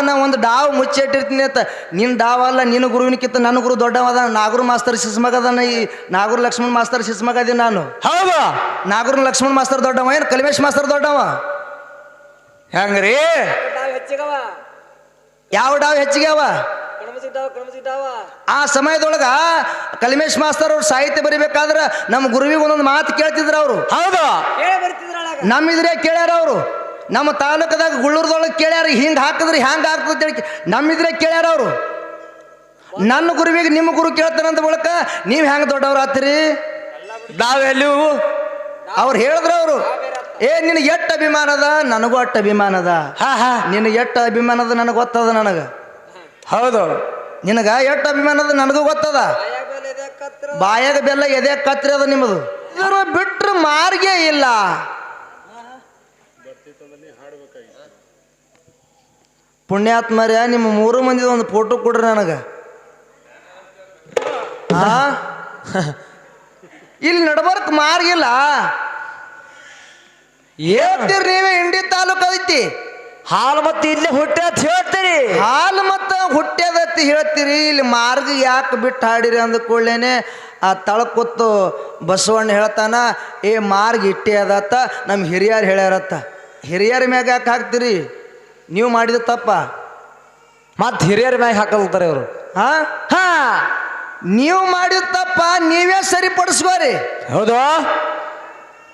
ನಾ ಒಂದು ಡಾವ್ ಮುಚ್ಚಿಟ್ಟಿರ್ತೀನಿ ಅಂತ. ನಿನ್ನ ಡಾವ್ ಅಲ್ಲ ನಿನ್ನ ಗುರುವಿನಕ್ಕಿಂತ ನನ್ನ ಗುರು ದೊಡ್ಡವದ. ನಾಗೂರು ಮಾಸ್ತರ್ ಶಿಸ್ಮಗದನ ಈ ನಾಗೂರು ಲಕ್ಷ್ಮಣ್ ಮಾಸ್ತರ್ ಶಿಸ್ಮಗದಿ ನಾನು. ಹೌದು. ನಾಗೂರು ಲಕ್ಷ್ಮಣ್ ಮಾಸ್ತರ್ ದೊಡ್ಡವ ಏನು? ಕಲಿಮೇಶ್ ಮಾಸ್ತರ್ ದೊಡ್ಡವ? ಹೆಂಗ್ರಿ? ಡಾವ್ ಹೆಚ್ಚಿಗವ. ಯಾವ ಡಾವ್ ಹೆಚ್ಚಿಗೆ ಅವ ಆ ಸಮಯದೊಳಗ ಕಲಿಮೇಶ್ ಮಾಸ್ತರ್ ಅವ್ರು ಸಾಹಿತ್ಯ ಬರಿಬೇಕಾದ್ರೆ ನಮ್ಮ ಗುರುವಿಗೆ ಒಂದೊಂದು ಮಾತು ಕೇಳ್ತಿದ್ರು ಅವರು. ಹೌದು. ನಮ್ಮಿದ್ರೆ ಕೇಳ್ಯಾರ ಅವರು. ನಮ್ಮ ತಾಲೂಕದಾಗ ಗುಳ್ಳೂರ್ದೊಳಗೆ ಕೇಳ್ಯಾರ ಹಿಂಗೆ ಹಾಕಿದ್ರೆ ಹ್ಯಾಂಗೆ ಆಗ್ತದೆ ಹೇಳಿ ನಮ್ಮಿದ್ರೆ ಕೇಳ್ಯಾರ ಅವರು. ನನ್ನ ಗುರುವಿಗೆ ನಿಮ್ಮ ಗುರು ಕೇಳ್ತಾರಂತ ಬಳಕ ನೀವು ಹೆಂಗೆ ದೊಡ್ಡವ್ರು ಆತ್ರಿ ನಾವೆಲ್ಲಿ ಅವ್ರು ಹೇಳಿದ್ರು ಅವರು. ಏ ನಿನಗೆ ಎಷ್ಟು ಅಭಿಮಾನ ಅದ? ನನಗೂ ಅಷ್ಟು ಅಭಿಮಾನ ಅದ. ಹಾ ಹಾ. ನಿನಗೆ ಎಷ್ಟು ಅಭಿಮಾನ ಅದ? ನನಗೆ ಗೊತ್ತದ ನನಗೆ. ಹೌದು. ನಿನಗೆ ಎಷ್ಟು ಅಭಿಮಾನ ಅದ? ನನಗೂ ಗೊತ್ತದ. ಬಾಯಾಗ ಬೆಲ್ಲ ಎದೆ ಕತ್ರಿ ಅದ ನಿಮ್ಮದು ಮಾರ್ಗೇ ಮಾರ್ಗೆ ಇಲ್ಲ. ಪುಣ್ಯಾತ್ಮರ್ಯ ನಿಮ್ಮ ಮೂರು ಮಂದಿ ಒಂದು ಫೋಟೋ ಕೊಡ್ರಿ ನನಗೆ. ಹಾ ಇಲ್ಲಿ ನಡ್ಬರ್ಕ್ ಮಾರ್ಗಿಲ್ಲ. ಹೇಳ್ತೀರಿ ನೀವೇ ಇಂಡಿ ತಾಲೂಕು ಐತಿ. ಹಾಲು ಮತ್ತೆ ಇಲ್ಲಿ ಹುಟ್ಟಿ ಅಂತ ಹೇಳ್ತೀರಿ. ಹಾಲು ಮತ್ತು ಹುಟ್ಟ್ಯದತ್ತಿ ಹೇಳ್ತೀರಿ. ಇಲ್ಲಿ ಮಾರ್ಗ ಯಾಕೆ ಬಿಟ್ಟು ಹಾಡಿರಿ ಅಂದ ಕೂಡಲೇ ಆ ತಳಕೊತ್ತು ಬಸವಣ್ಣ ಹೇಳ್ತಾನ ಏ ಮಾರ್ಗ ಇಟ್ಟೆ ಅದತ್ತ ನಮ್ಮ ಹಿರಿಯರು ಹೇಳ್ಯಾರತ್ತ. ಹಿರಿಯರ ಮ್ಯಾಗ ಯಾಕೆ ಹಾಕ್ತೀರಿ? ನೀವು ಮಾಡಿದ ತಪ್ಪ. ಮತ್ತೆ ಹಿರಿಯರ ಮ್ಯಾಗ ಹಾಕಲ್ತಾರೆ ಇವರು. ಹಾ? ಹಾ ನೀವು ಮಾಡಿದ ತಪ್ಪ ನೀವೇ ಸರಿಪಡಿಸ್ಕೋರಿ. ಹೌದು.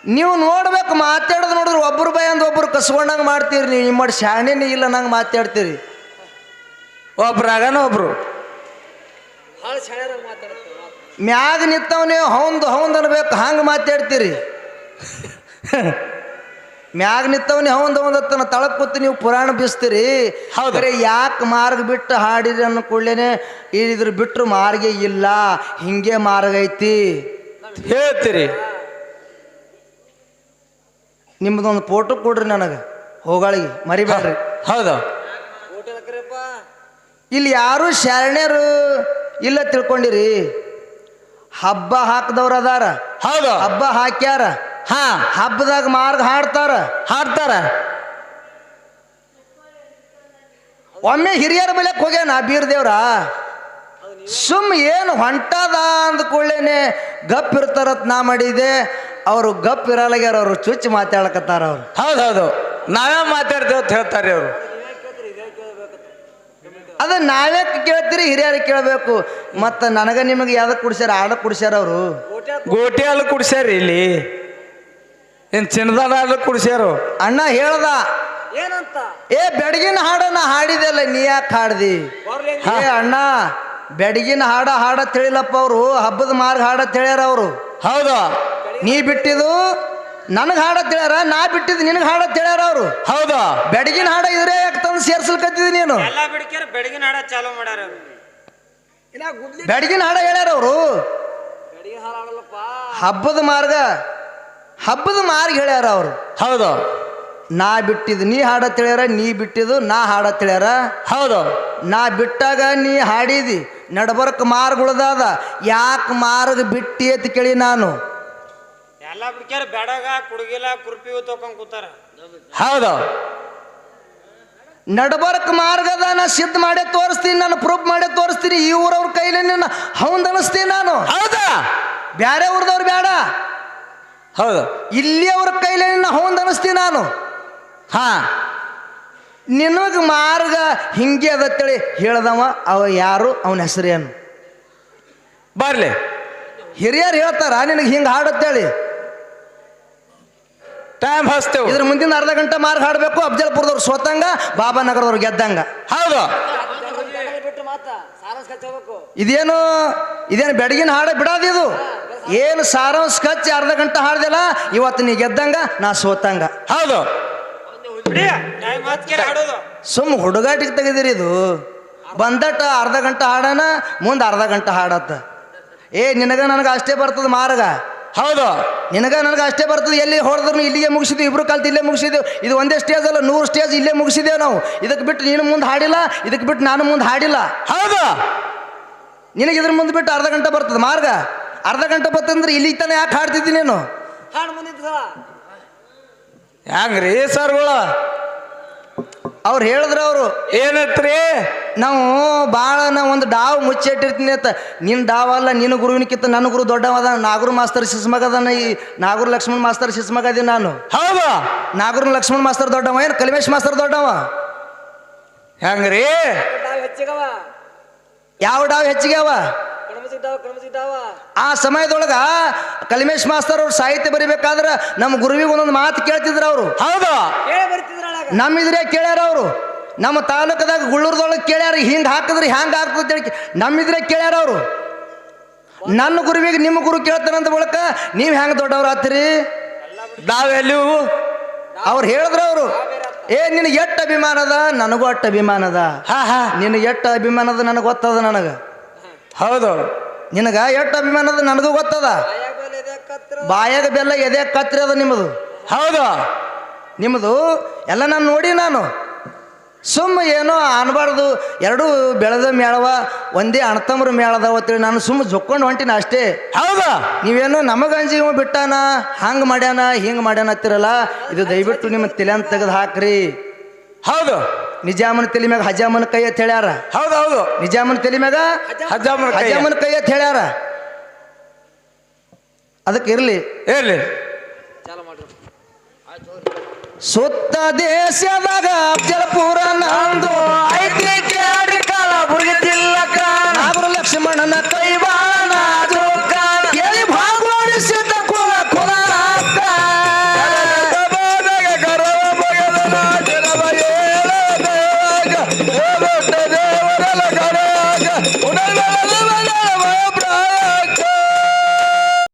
ನೀವು ನೋಡ್ಬೇಕು ಮಾತಾಡೋದು ನೋಡಿದ್ರೆ ಒಬ್ರು ಬೈ ಅಂದ್ ಒಬ್ರು ಕಸ್ಕೊಂಡಂಗೆ ಮಾಡ್ತೀರಿ ನೀವು. ನಿಮ್ಮ ಶಾಣೆನೇ ಇಲ್ಲ ನಂಗೆ ಮಾತಾಡ್ತೀರಿ. ಒಬ್ರಾಗನ ಒಬ್ರು. ಮ್ಯಾಗ ನಿಂತವ್ ನೀವು ಹೌಂದು ಹೌಂದ್ ಅನ್ಬೇಕು ಹಂಗೆ ಮಾತಾಡ್ತೀರಿ. ಮ್ಯಾಗ ನಿಂತವನೇ ಹೌಂದ್ ಒಂದತ್ತನ ತಳಕ್ ಕೂತು ನೀವು ಪುರಾಣ ಬೀಸ್ತೀರಿ. ಹೌದು. ಬರೀ ಯಾಕೆ ಮಾರ್ಗ ಬಿಟ್ಟು ಹಾಡಿರಿ ಅನ್ನೋ ಕೂಡ್ಲೇನೆ ಇದ್ರ ಬಿಟ್ಟರು ಮಾರ್ಗ ಇಲ್ಲ. ಹಿಂಗೆ ಮಾರ್ಗ ಐತಿ. ಹೇಳ್ತೀರಿ. ನಿಮ್ದೊಂದು ಫೋಟೋ ಕೊಡ್ರಿ ನನಗೆ. ಹೋಗಳಿಗೆ. ಮರಿಬೇಡ್ರಿ. ಹೌದು. ಇಲ್ಲಿ ಯಾರು ಶರಣ್ಯರು ಇಲ್ಲ ತಿಳ್ಕೊಂಡಿರಿ. ಹಬ್ಬ ಹಾಕದವ್ರು ಅದಾರ. ಹೌದು. ಹಬ್ಬ ಹಾಕ್ಯಾರ. ಹಾ ಹಬ್ಬದಾಗ ಮಾರ್ಗ ಹಾಡ್ತಾರ ಹಾಡ್ತಾರ. ಒಮ್ಮೆ ಹಿರಿಯರ ಮೇಲೆ ಹೋಗ್ಯಾನ ಬೀರ್ ದೇವ್ರ. ಸುಮ್ ಏನು ಹೊಂಟದ ಅಂದ ಕೂಡಲೇನೆ ಗಪ್ ಇರ್ತಾರತ್ ನಾ ಮಾಡಿದೆ. ಅವರು ಗಪ್ ಇರಲಾಗ್ಯಾರ ಅವರು ಚುಚ್ಚಿ ಮಾತಾಡಕತ್ತಾರ ಅವ್ರು. ಹೌದು ಹೌದು. ನಾವೇ ಮಾತಾಡ್ತೇವೆ ಅಂತ ಹೇಳ್ತಾರೆ ಅವರು. ಅದ ನಾವೇ ಕೇಳ್ತೀರಿ ಹಿರಿಯರು ಕೇಳಬೇಕು. ಮತ್ತು ನನಗೆ ನಿಮಗೆ ಯಾವ್ದಕ್ಕೆ ಕುಡ್ಸ್ಯಾರ ಆಡ ಕುಡ್ಸ್ಯಾರ ಅವರು. ಗೋಟೆ ಹಾಲು ಕುಡ್ಸ್ಯಾರ ಇಲ್ಲಿ. ಏನ್ ಚಿನ್ನದಾನ ಕುಡಿಸ್ಯಾರು ಕುಡ್ಸ್ಯಾರು? ಅಣ್ಣ ಹೇಳ್ದ. ಏನಂತ? ಏ ಬೆಡಗಿನ ಹಾಡನ್ನ ಹಾಡಿದೆಲ್ಲ ನೀ ಯಾಕೆ ಹಾಡ್ದಿ? ಹೇ ಏ ಅಣ್ಣ ಬೆಡಗಿನ ಹಾಡ ಹಾಡ ತಿಳಿಲಪ್ಪ ಅವರು ಹಬ್ಬದ ಮಾರ್ಗ ಹಾಡ ತಿಳಿಯಾರ ಅವರು. ಹೌದು. ನೀ ಬಿಟ್ಟಿದ್ದು ನನಗೆ ಹಾಡ ತಿಳಿಯಾರ ನಾ ಬಿಟ್ಟಿದ್ದು ನಿನಗೆ ಹಾಡ ಹೇಳ್ಯಾರ ಅವರು. ಹೌದು. ಬೆಡಗಿನ ಹಾಡ ಇದ್ರೆ ಯಾಕೆ ತಂದು ಸೇರ್ಸಲ್ಕತ್ತಿದಿ ನೀನು? ಬೆಡಗಿನ ಬಿಡ್ಕ್ಯಾರ ಬೆಳಗಿನ ಹಾಡ ಚಾಲೂ ಮಾಡ್ಯಾರ ಅವ್ರು. ಇನ್ನ ಗುದ್ಲಿ ಬೆಡಗಿನ ಹಾಡ ಹೇಳ್ಯಾರ ಅವರು. ಹಬ್ಬದ ಮಾರ್ಗ ಹಬ್ಬದ ಮಾರ್ಗ ಹೇಳ್ಯಾರ ಅವರು. ಹೌದು. ನಾ ಬಿಟ್ಟಿದ್ದು ನೀ ಹಾಡ ಹೇಳ್ಯಾರ ನೀ ಬಿಟ್ಟಿದ್ದು ನಾ ಹಾಡ ಹೇಳ್ಯಾರ ಹೌದು. ನಾ ಬಿಟ್ಟಾಗ ನೀ ಹಾಡಿದಿ ನಡ್ಬರ್ಕ್ ಮಾರ್ಗುಳದಾದ ಯಾಕೆ ಮಾರ್ಗ ಬಿಟ್ಟಿ ಅಂತ ಕೇಳಿ ನಾನು. ಎಲ್ಲ ಬಿಡ್ಕ್ಯಾರ ಬೆಡಗ ಕುಡುಗಿಲ್ಲ ಕುರ್ಪಿ ತಕೊಂಡ್ ಕೂತಾರ. ಹೌದು. ನಡ್ಬರ್ಕ್ ಮಾರ್ಗದ ನಾ ಸಿದ್ಧ ಮಾಡೇ ತೋರಿಸ್ತೀನಿ ನಾನು ಪ್ರೂಫ್ ಮಾಡೇ ತೋರಿಸ್ತೀನಿ ಈ ಊರವ್ರ ಕೈಲಿ ನಿನ್ನ ಹೌದ್ ಅನಿಸ್ತೀನಿ ನಾನು. ಹೌದಾ. ಬ್ಯಾರೆ ಊರ್ದವ್ರು ಬೇಡ ಹೌದು. ಇಲ್ಲಿ ಅವ್ರ ಕೈಲೇ ನಿನ್ನ ಹೌಂದ್ ಅನಿಸ್ತೀನಿ ನಾನು. ಹಾ. ನಿನಗೆ ಮಾರ್ಗ ಹಿಂಗೆ ಅದತ್ತೇಳಿ ಹೇಳ್ದವ ಅವ ಯಾರು? ಅವನ ಹೆಸರೇನು ಬರಲಿ. ಹಿರಿಯರು ಹೇಳ್ತಾರ ನಿನಗೆ ಹಿಂಗೆ ಹಾಡತ್ತೇಳಿ ಟೈಮ್ ಹಚ್ತೇವೆ. ಇದ್ರ ಮುಂದಿನ ಅರ್ಧ ಗಂಟೆ ಮಾರ್ಗ ಹಾಡಬೇಕು ಅಫಜಲ್ಪುರದವ್ರು ಸೋತಂಗ ಬಾಬಾನಗರದವ್ರು ಗೆದ್ದಂಗ. ಹೌದು. ಇದೇನು ಇದೇನು ಬೆಡಗಿನ ಹಾಡ ಬಿಡೋದಿದು ಏನು ಸಾರಾಂಶ ಕಚ್ಚಿ ಅರ್ಧ ಗಂಟೆ ಹಾಡ್ದಿಲ್ಲ ಇವತ್ತು ನೀ ಗೆದ್ದಂಗ ನಾ ಸೋತಂಗ. ಹೌದು. ಸುಮ್ ಹುಡುಗಾಟಿಗೆ ತೆಗೆದಿರಿ ಇದು. ಬಂದಟ ಅರ್ಧ ಗಂಟೆ ಹಾಡನ ಮುಂದೆ ಅರ್ಧ ಗಂಟೆ ಹಾಡತ್ತ. ಏ ನಿನಗ ನನಗೆ ಅಷ್ಟೇ ಬರ್ತದ ಮಾರ್ಗ? ಹೌದು. ನಿನಗ ನನಗೆ ಅಷ್ಟೇ ಬರ್ತದೆ ಎಲ್ಲಿ ಹೊಡೆದ್ರು ಇಲ್ಲಿಗೆ ಮುಗಿಸಿದ್ವಿ ಇಬ್ರು ಕಲ್ತು ಇಲ್ಲೇ ಮುಗಿಸಿದೆವು. ಇದು ಒಂದೇ ಸ್ಟೇಜ್ ಅಲ್ಲ ನೂರು ಸ್ಟೇಜ್ ಇಲ್ಲೇ ಮುಗಿಸಿದೆವು ನಾವು. ಇದಕ್ಕೆ ಬಿಟ್ಟು ನೀನು ಮುಂದೆ ಹಾಡಿಲ್ಲ ಇದಕ್ಕೆ ಬಿಟ್ಟು ನಾನು ಮುಂದೆ ಹಾಡಿಲ್ಲ. ಹೌದು. ನಿನಗೆ ಇದ್ರ ಮುಂದೆ ಬಿಟ್ಟು ಅರ್ಧ ಗಂಟೆ ಬರ್ತದೆ ಮಾರ್ಗ? ಅರ್ಧ ಗಂಟೆ ಬತ್ತಂದ್ರೆ ಇಲ್ಲಿ ತನಕ ಯಾಕೆ ಹಾಡ್ತಿದ್ದಿ ನೀನು? ಹಾಡು ಮುಂದಿದ್ದ ಹ್ಯಾಂಗ್ರಿ ಸರ್ ಸರ್ಗಳು? ಅವ್ರು ಹೇಳಿದ್ರು ಅವರು ಏನತ್ರಿ? ನಾವು ಭಾಳ ನಾ ಒಂದು ಡಾವ್ ಮುಚ್ಚಿಟ್ಟಿರ್ತೀನಿ ಅಂತ. ನಿನ್ನ ಡಾವ್ ಅಲ್ಲ ನಿನ್ನ ಗುರುವಿನಕ್ಕಿಂತ ನನ್ನ ಗುರು ದೊಡ್ಡವದ ನಾಗೂರು ಮಾಸ್ತರ್ ಶಿಸ್ಮಗ ಅದಾನ ಈ ನಾಗೂರು ಲಕ್ಷ್ಮಣ್ ಮಾಸ್ತರ್ ಶಿಸ್ಮಗ ಅದೀನಿ ನಾನು. ಹೌದಾ. ನಾಗೂರು ಲಕ್ಷ್ಮಣ್ ಮಾಸ್ತರ್ ದೊಡ್ಡವ ಏನು ಕಲಿಮೇಶ್ ಮಾಸ್ತರ್ ದೊಡ್ಡವ? ಹೆಂಗ್ರಿ ಯಾವ ಡಾವ್ ಹೆಚ್ಚಿಗೆ ಅವ? ಆ ಸಮಯದೊಳಗ ಕಲಿಮೇಶ್ ಮಾಸ್ತರ್ ಅವ್ರು ಸಾಹಿತ್ಯ ಬರಿಬೇಕಾದ್ರೆ ನಮ್ಮ ಗುರುವಿಗೆ ಒಂದೊಂದು ಮಾತು ಕೇಳ್ತಿದ್ರ ಅವರು. ಹೌದು. ನಮ್ಮ ಇದ್ರೆ ಕೇಳ್ಯಾರ ಅವರು. ನಮ್ಮ ತಾಲೂಕದಾಗ ಗುಳ್ಳೂರ್ದೊಳಗೆ ಕೇಳ್ಯಾರ ಹಿಂಗೆ ಹಾಕಿದ್ರೆ ಹ್ಯಾಂಗ ಆಗ್ತದೆ ಹೇಳಿ ನಮ್ಮಿದ್ರೆ ಕೇಳ್ಯಾರ ಅವರು. ನನ್ನ ಗುರುವಿಗೆ ನಿಮ್ಮ ಗುರು ಕೇಳ್ತಾರಂತ ಬಳಕ ನೀವು ಹೆಂಗೆ ದೊಡ್ಡವ್ರು ಆತ್ರಿ ನಾವೆಲ್ಲಿ ಅವ್ರು ಹೇಳಿದ್ರು ಅವರು. ಏ ನಿನ್ ಎಟ್ಟ ಅಭಿಮಾನ ಅದ? ನನಗೂ ಅಟ್ಟ ಅಭಿಮಾನ ಅದ. ಹಾ ಹಾ. ನಿನ್ ಎಟ್ಟ ಅಭಿಮಾನ ಅದ? ನನಗೆ ಗೊತ್ತದ ನನಗೆ. ಹೌದು. ನಿನಗೆ ಎಷ್ಟು ಅಭಿಮಾನ ಅದ ನನಗೂ ಗೊತ್ತದ? ಬಾಯಾಗ ಬೆಲ್ಲ ಎದೆ ಕತ್ರಿ ಅದ ನಿಮ್ಮದು ಹೌದು. ನಿಮ್ಮದು ಎಲ್ಲ ನಾನು ನೋಡಿ ನಾನು. ಸುಮ್ಮ ಏನೋ ಅನ್ಬಾರ್ದು. ಎರಡೂ ಬೆಳೆದ ಮೇಳವ ಒಂದೇ ಅಣ್ತಮ್ರ ಮೇಳದ ಅವತ್ತೇಳಿ ನಾನು ಸುಮ್ಮ ಜೊಕ್ಕೊಂಡು ಹೊಂಟಿನ ಅಷ್ಟೇ. ಹೌದಾ? ನೀವೇನೋ ನಮಗಂಜಿ ಇವ ಬಿಟ್ಟಾನ ಹಂಗೆ ಮಾಡ್ಯಾನ ಹಿಂಗೆ ಮಾಡ್ಯಾನ ಹತ್ತಿರಲ್ಲ ಇದು ದಯವಿಟ್ಟು ನಿಮ್ಮ ತಲೆ ಅಂತ ತೆಗೆದು ಹಾಕ್ರಿ. ಹೌದು. ನಿಜಾಮನ ತಲೆ ಮ್ಯಾಗ ಹಜಾಮನ ಕೈ ಅಂತ ಹೇಳ್ಯಾರ. ಹೌದು ಹೌದು. ನಿಜಾಮನ ತಲೆ ಮ್ಯಾಗ ಹಜಾಮನ ಕೈ. ಹಜಾಮನ ಕೈ ಅಂತ ಹೇಳ್ಯಾರ. ಅದಕ್ಕೆ ಇರಲಿ. ಹೇಳಿ ಸುತ್ತ ದೇಶದಾಗ ಅಫಜಲಪುರ ನಂದು ಐತಿ ಕೇಳಿ ಕಾಲ ಬುರ್ಗಿ ತಿಲ್ಲಕ ನಾಗರ ಲಕ್ಷ್ಮಣನ ಕೈವಾಡ